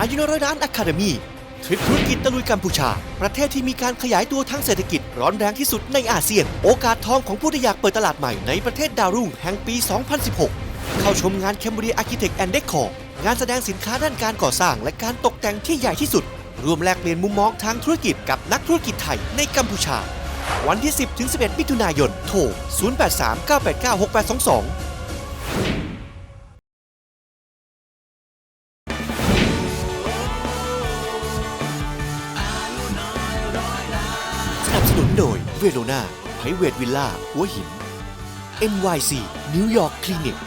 อายุนร้อยล้านอะคาเดมีทริปธุรกิจตะลุยกัมพูชา ประเทศที่มีการขยายตัวทางเศรษฐกิจร้อนแรงที่สุดในอาเซียน โอกาสทองของผู้ที่อยากเปิดตลาดใหม่ในประเทศดาวรุ่งแห่งปี 2016 เข้าชมงาน Cambodia Architect and Decor งานแสดงสินค้าด้านการก่อสร้างและการตกแต่งที่ใหญ่ที่สุด ร่วมแลกเปลี่ยนมุมมองทางธุรกิจกับนักธุรกิจไทยในกัมพูชา วันที่ 10-11 มิถุนายน โทร 0839896822 โดยเวโรนาไพเวทวิลล่า หัวหิน NYC นิวยอร์กคลินิก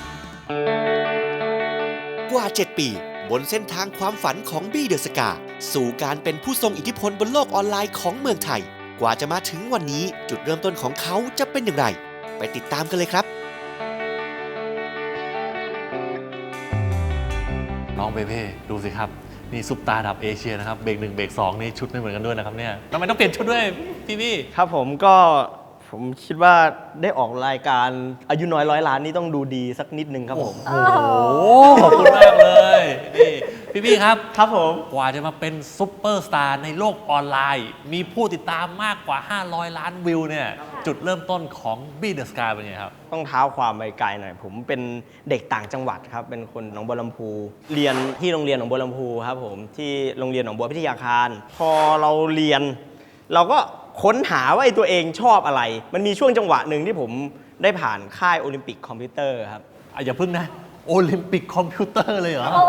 กว่า 7 ปี บนเส้นทางความฝันของบี้เดอะสกา สู่การเป็นผู้ทรงอิทธิพลบนโลกออนไลน์ของเมืองไทย กว่าจะมาถึงวันนี้จุดเริ่มต้นของเขาจะเป็นอย่างไร ไปติดตามกันเลยครับ น้องเบเบ้ดูสิครับ นี่ซุปตาดับเอเชียนะครับ เบรกหนึ่งเบรกสองนี่ชุดไม่เหมือนกันด้วยนะครับเนี่ยทำไมต้องเปลี่ยนชุดด้วย พี่พี่ครับผมก็ผมคิดว่าได้ออกรายการอายุน้อยร้อยล้านนี่ต้องดูดีสักนิดนึงครับผม โอ้โหขอบคุณมากเลยนี่พี่พี่ครับ ครับผม กว่าจะมาเป็นซุปเปอร์สตาร์ในโลกออนไลน์ มีผู้ติดตามมากกว่า 500 ล้านวิวเนี่ย จุดเริ่มต้นของบี้เดอะสกาเป็นไงครับ ต้องเท้าความไปไกลหน่อย ผมเป็นเด็กต่างจังหวัดครับ เป็นคนหนองบัวลำพู เรียนที่โรงเรียนหนองบัวลำพูครับผม ที่โรงเรียนหนองบัวพิทยาคาร พอเราเรียน เราก็ ค้นหาว่าไอ้ตัวเองชอบอะไร มันมีช่วงจังหวะหนึ่งที่ผมได้ผ่านค่ายโอลิมปิกคอมพิวเตอร์ครับ อะอย่าพึ่งนะโอลิมปิกคอมพิวเตอร์เลยเหรอ โอ้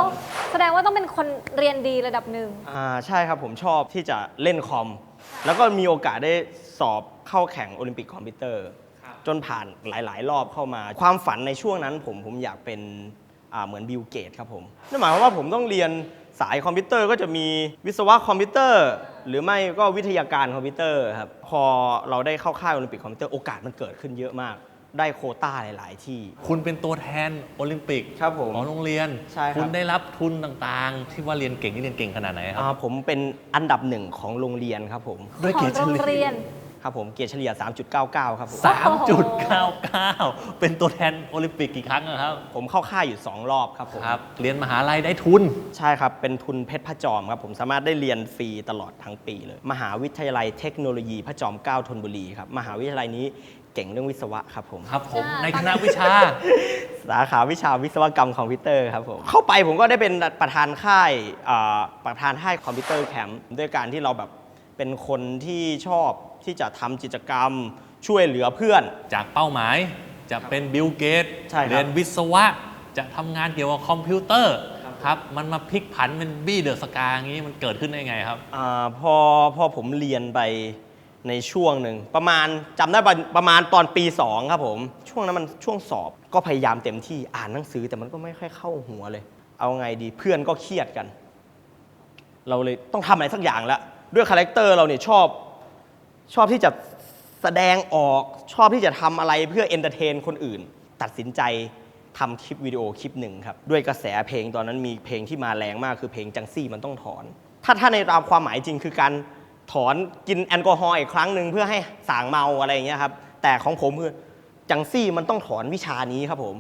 แสดงว่าต้องเป็นคนเรียนดีระดับหนึ่ง อ่าใช่ครับผมชอบที่จะเล่นคอม แล้วก็มีโอกาสได้สอบเข้าแข่งโอลิมปิกคอมพิวเตอร์ จนผ่านหลาย ๆ รอบเข้ามา ความฝันในช่วงนั้นผมผมอยากเป็นอ่าเหมือนบิลเกตครับผมนั่นหมายความว่าผมต้องเรียนสายคอมพิวเตอร์ก็จะมีวิศวะคอมพิวเตอร์ หรือไม่ก็วิทยาการคอมพิวเตอร์ครับ พอเราได้เข้าค่ายโอลิมปิกคอมพิวเตอร์โอกาสมันเกิดขึ้นเยอะมาก ได้โควต้าหลาย ๆ ที่ คุณเป็นตัวแทนโอลิมปิกครับผมของโรงเรียน ใช่ครับ คุณได้รับทุนต่างๆ ที่ว่าเรียนเก่งที่เรียนเก่งขนาดไหนครับ อ่าผมเป็นอันดับหนึ่งของโรงเรียนครับผม ด้วยขเกอรงดเฉโรงลี่ยเรียน ครับผมเกรดเฉลี่ย 3.99 ครับผมสามจุดเก้าเก้าเป็นตัวแทนโอลิมปิกกี่ครั้งอะครับ ผมเข้าค่ายอยู่ 2 รอบครับผม ครับ เรียนมหาลัยได้ทุน ใช่ครับ เป็นทุนเพชรพระจอมครับผมสามารถได้เรียนฟรีตลอดทั้งปีเลย มหาวิทยาลัยเทคโนโลยีพระจอมเกล้าธนบุรีครับ มหาวิทยาลัยนี้เก่งเรื่องวิศวะครับผม ครับผมจ้าในคณะวิชา สาขาวิชาวิศวกรรมคอมพิวเตอร์ครับผม เข้าไปผมก็ได้เป็นประธานค่ายอ่าประธานค่ายคอมพิวเตอร์แคมป์ด้วยการที่เราแบบเป็นคนที่ชอบ ที่จะทำกิจกรรมช่วยเหลือเพื่อน จากเป้าหมายจะเป็นบิลเกตใช่ครับเรียนวิศวะ จะทำงานเกี่ยวกับคอมพิวเตอร์ครับ มันมาพลิกผันเป็นบี้เดอะสกาอย่างนี้มันเกิดขึ้นได้ไงครับ อาพอพอผมเรียนไปในช่วงหนึ่ง ประมาณจำได้ประประมาณตอนปี 2 ครับผม ช่วงนั้นมันช่วงสอบก็พยายามเต็มที่อ่านหนังสือแต่มันก็ไม่ค่อยเข้าหัวเลย เอาไงดีเพื่อนก็เครียดกัน เราเลยต้องทำอะไรสักอย่างแล้วด้วยคาแรคเตอร์เราเนี่ยชอบ ชอบที่จะแสดงออกชอบที่จะทำอะไรเพื่อเอนเตอร์เทนคนอื่น ตัดสินใจทำคลิปวิดีโอคลิปหนึ่งครับ ด้วยกระแสเพลงตอนนั้นมีเพลงที่มาแรงมากคือเพลงจังซี่มันต้องถอน ถ้าถ้าในตามความหมายจริงคือการถอนกินแอลกอฮอล์อีกครั้งหนึ่งเพื่อให้สางเมาอะไรอย่างเงี้ยครับ แต่ของผมคือจังซี่มันต้องถอนวิชานี้ครับผม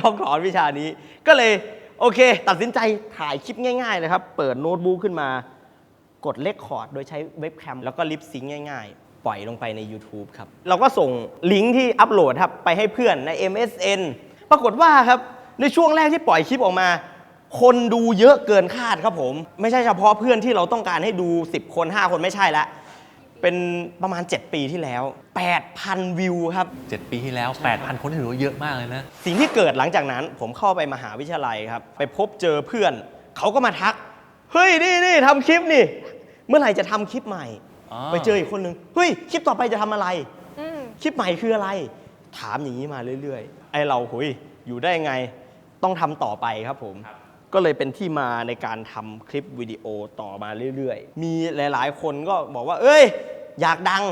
ต้องถอนวิชานี้ ก็เลยโอเค ตัดสินใจถ่ายคลิปง่ายๆเลยครับ เปิดโน้ตบุ๊กขึ้นมา กดเลคคอร์ดโดยใช้เว็บแคมแล้วก็ลิปซิงค์ง่ายๆ ปล่อยลงไปใน YouTube ครับ เราก็ส่งลิงก์ที่อัปโหลดครับไปให้เพื่อนใน MSN ปรากฏว่าครับ ในช่วงแรกที่ปล่อยคลิปออกมา คนดูเยอะเกินคาดครับผม ไม่ใช่เฉพาะเพื่อนที่เราต้องการให้ดู 10 คน 5 คนไม่ใช่ละเป็นประมาณ 7 ปีที่แล้ว 8,000 วิวครับ 7 ปีที่แล้ว 8,000 คนที่ถือว่าเยอะมากเลยนะ สิ่งที่เกิดหลังจากนั้นผมเข้าไปมหาวิทยาลัยครับ ไปพบเจอเพื่อน เขาก็มาทัก เฮ้ยนี่นี่ทำคลิปนี่ เมื่อไหร่จะทำคลิปใหม่อ๋อไปเจออีกคนหนึ่งเฮ้ยคลิปต่อไปจะทำอะไร อืมคลิปใหม่คืออะไร ถามอย่างนี้มาเรื่อยๆ ไอเราหุยอยู่ได้ไงต้องทำต่อไปครับผม ก็เลยเป็นที่มาในการทำคลิปวิดีโอต่อมาเรื่อยๆ มีหลายๆ คนก็บอกว่า เอ้ย อยากดัง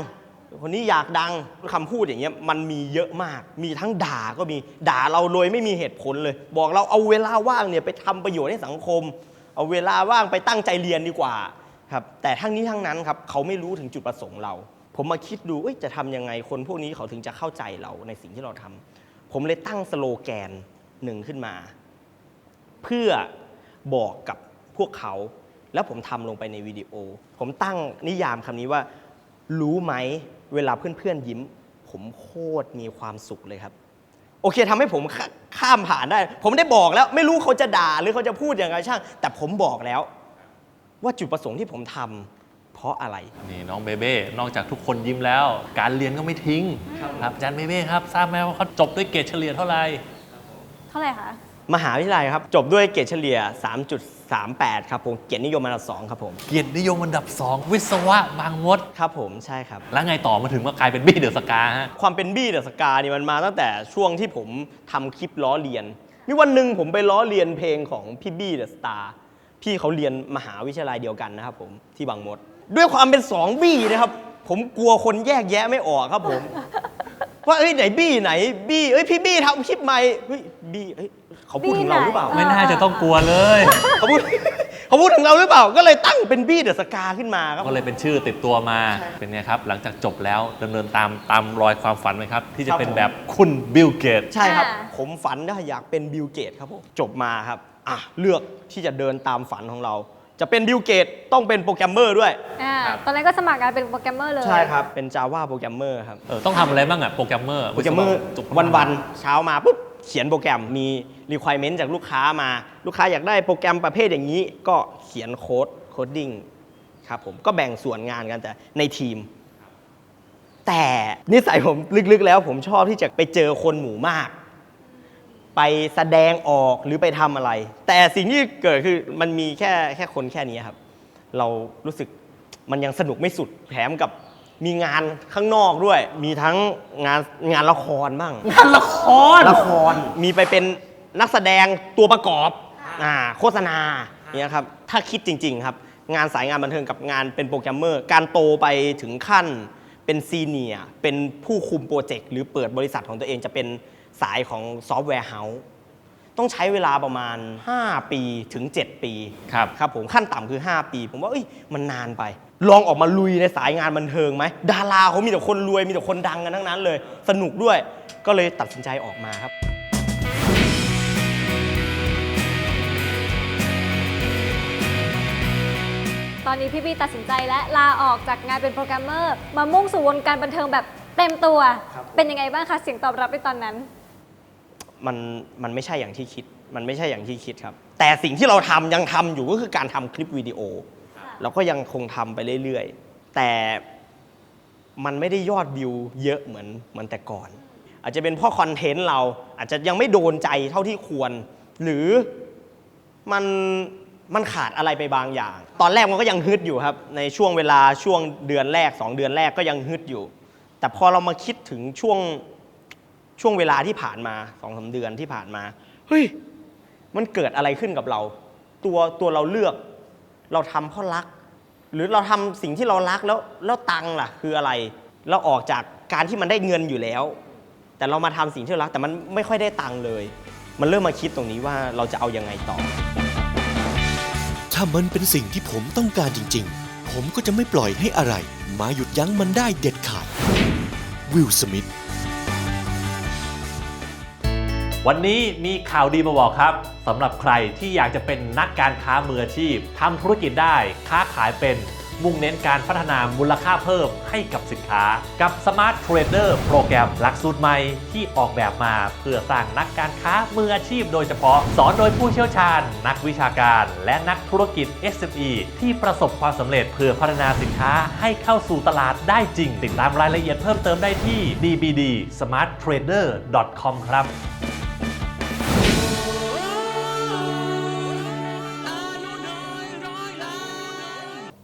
คนนี้อยากดังคำพูดอย่างเงี้ยมันมีเยอะมาก มีทั้งด่าก็มีด่าเราโดยไม่มีเหตุผลเลย บอกเราเอาเวลาว่างเนี่ยไปทำประโยชน์ให้สังคม เอาเวลาว่างไปตั้งใจเรียนดีกว่าครับแต่ทั้งนี้ทั้งนั้นครับเขาไม่รู้ถึงจุดประสงค์เรา ผมมาคิดดูจะทำยังไงคนพวกนี้เขาถึงจะเข้าใจเราในสิ่งที่เราทำผมเลยตั้งสโลแกนหนึ่งขึ้นมา เพื่อบอกกับพวกเขา แล้วผมทำลงไปในวิดีโอ ผมตั้งนิยามคำนี้ว่า รู้ไหมเวลาเพื่อนๆยิ้ม ผมโคตรมีความสุขเลยครับ โอเคทำให้ผม ข้าข้ามผ่านได้ ผมได้บอกแล้ว ไม่รู้เขาจะด่าหรือเขาจะพูดอย่างไรช่าง แต่ผมบอกแล้ว ว่าจุดประสงค์ที่ผมทำเพราะอะไร นี่น้องเบเบ้นอกจากทุกคนยิ้มแล้ว การเรียนก็ไม่ทิ้ง ครับอาจารย์เบเบ้ครับ ทราบไหมว่าเขาจบด้วยเกรดเฉลี่ยเท่าไหร่ เท่าไหร่คะ มหาวิทยาลัยครับ จบด้วยเกรดเฉลี่ย 3.38 ครับผม เกียรตินิยมอันดับสองครับผม เกียรตินิยมอันดับ 2 วิศวะบางมด ครับผม ใช่ครับ แล้วไงต่อมาถึงมากลายเป็นบี้เดอะสกาฮะ ความเป็นบี้เดอะสกาเนี่ยมันมาตั้งแต่ช่วงที่ผมทำคลิปล้อเลียน มีวันหนึ่งผมไปล้อเลียนเพลงของพี่บี้เดอะสตาร์ พี่เขาเรียนมหาวิทยาลัยเดียวกันนะครับผม ที่บางมด ด้วยความเป็นสองบี้นะครับ ผมกลัวคนแยกแยะไม่ออกครับผม ว่าเอ้ยไหนบี้ไหนบี้เอ้ยพี่บี้ทำคลิปใหม่เฮ้ยบี้เอ้ย เขาพูดถึงเราหรือเปล่า ไม่น่าจะต้องกลัวเลย เขาพูดเขาพูดถึงเราหรือเปล่า ก็เลยตั้งเป็นบี้เดอะสกาขึ้นมาครับ ก็เลยเป็นชื่อติดตัวมา เป็นไงครับ หลังจากจบแล้วดำเนินตามตามรอยความฝันไหมครับ ที่จะครับเป็นผมแบบคุณบิลเกต ใช่ครับอ่าผมฝันว่าอยากเป็นบิลเกตครับผมจบมาครับอะเลือกที่จะเดินตามฝันของเรา จะเป็นบิลเกตต้องเป็นโปรแกรมเมอร์ด้วย อ่าครับ ตอนนั้นก็สมัครงานเป็นโปรแกรมเมอร์เลย ใช่ครับ เป็น Java โปรแกรมเมอร์ครับ เออต้องทำอะไรบ้างอะโปรแกรมเมอร์โปรแกรมเมอร์จบวันๆเช้ามาปุ๊บ เขียนโปรแกรมมี requirement จากลูกค้ามา ลูกค้าอยากได้โปรแกรมประเภทอย่างนี้ ก็เขียนโค้ดโคดดิ้งครับผมก็แบ่งส่วนงานกันแต่ในทีม แต่นิสัยผมลึกๆ แล้วผมชอบที่จะไปเจอคนหมู่มาก ไปแสดงออกหรือไปทำอะไร แต่สิ่งที่เกิดคือมันมีแค่แค่คนแค่นี้ครับ เรารู้สึกมันยังสนุกไม่สุดแถมกับ มีงานข้างนอกด้วย มีทั้งงานงานละครบ้าง งานละคร ละคร มีไปเป็นนักแสดงตัวประกอบอ่าโฆษณาเนี่ยครับ ถ้าคิดจริง ๆ ครับ งานสายงานบันเทิงกับงานเป็นโปรแกรมเมอร์ การโตไปถึงขั้นเป็นซีเนียร์เป็นผู้คุมโปรเจกต์หรือเปิดบริษัทของตัวเองจะเป็นสายของซอฟต์แวร์เฮาส์ ต้องใช้เวลาประมาณ 5 ปีถึง 7 ปีครับครับผมขั้นต่ำคือ 5 ปี ผมว่าเอ้ยมันนานไป ลองออกมาลุยในสายงานบันเทิงไหมดาราเขามีแต่คนรวยมีแต่คนดังกันทั้งนั้นเลย สนุกด้วยก็เลยตัดสินใจออกมาครับ ตอนนี้พี่บี้ตัดสินใจและลาออกจากงานเป็นโปรแกรมเมอร์ มามุ่งสู่วงการบันเทิงแบบเต็มตัวครับผมเป็นยังไงบ้างคะเสียงตอบรับในตอนนั้น มันมันไม่ใช่อย่างที่คิด มันไม่ใช่อย่างที่คิดครับ แต่สิ่งที่เราทำยังทำอยู่ก็คือการทำคลิปวิดีโอ เราก็ยังคงทำไปเรื่อยๆ แต่มันไม่ได้ยอดวิวเยอะเหมือนเหมือนแต่ก่อน อาจจะเป็นเพราะคอนเทนต์เราอาจจะยังไม่โดนใจเท่าที่ควร หรือมันมันขาดอะไรไปบางอย่าง ตอนแรกมันก็ยังฮึดอยู่ครับ ในช่วงเวลาช่วงเดือนแรก 2 เดือนแรกก็ยังฮึดอยู่ แต่พอเรามาคิดถึงช่วง ช่วงเวลาที่ผ่านมาสองสาเดือนที่ผ่านมาเฮ้ยมันเกิดอะไรขึ้นกับเรา ตัวตัวเราเลือก เราทำเพราะรัก หรือเราทำสิ่งที่เรารักแล้วแล้วตังล่ะ คืออะไร เราออกจากการที่มันได้เงินอยู่แล้ว แต่เรามาทำสิ่งที่เรารัก แต่มันไม่ค่อยได้ตังเลย มันเริ่มมาคิดตรงนี้ว่าเราจะเอายังไงต่อ ถ้ามันเป็นสิ่งที่ผมต้องการจริง ๆ ผมก็จะไม่ปล่อยให้อะไร มาหยุดยั้งมันได้เด็ดขาดวิลสมิธ วันนี้มีข่าวดีมาบอกครับสำหรับใครที่อยากจะเป็นนักการค้ามืออาชีพทำธุรกิจได้ค้าขายเป็นมุ่งเน้นการพัฒนามูลค่าเพิ่มให้กับสินค้า กับ Smart Trader โปรแกรมหลักสูตรใหม่ที่ออกแบบมาเพื่อสร้างนักการค้ามืออาชีพโดยเฉพาะ สอนโดยผู้เชี่ยวชาญ นักวิชาการ และนักธุรกิจ SME ที่ประสบความสำเร็จเพื่อพัฒนาสินค้าให้เข้าสู่ตลาดได้จริง ติดตามรายละเอียดเพิ่มเติมได้ที่ dbd smarttrader com ครับ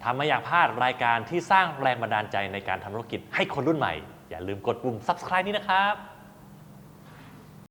ทำมาอยากพลาดรายการที่สร้างแรงบันดาลใจในการทำธุรกิจให้คนรุ่นใหม่ อย่าลืมกดปุ่ม subscribe นี้นะครับ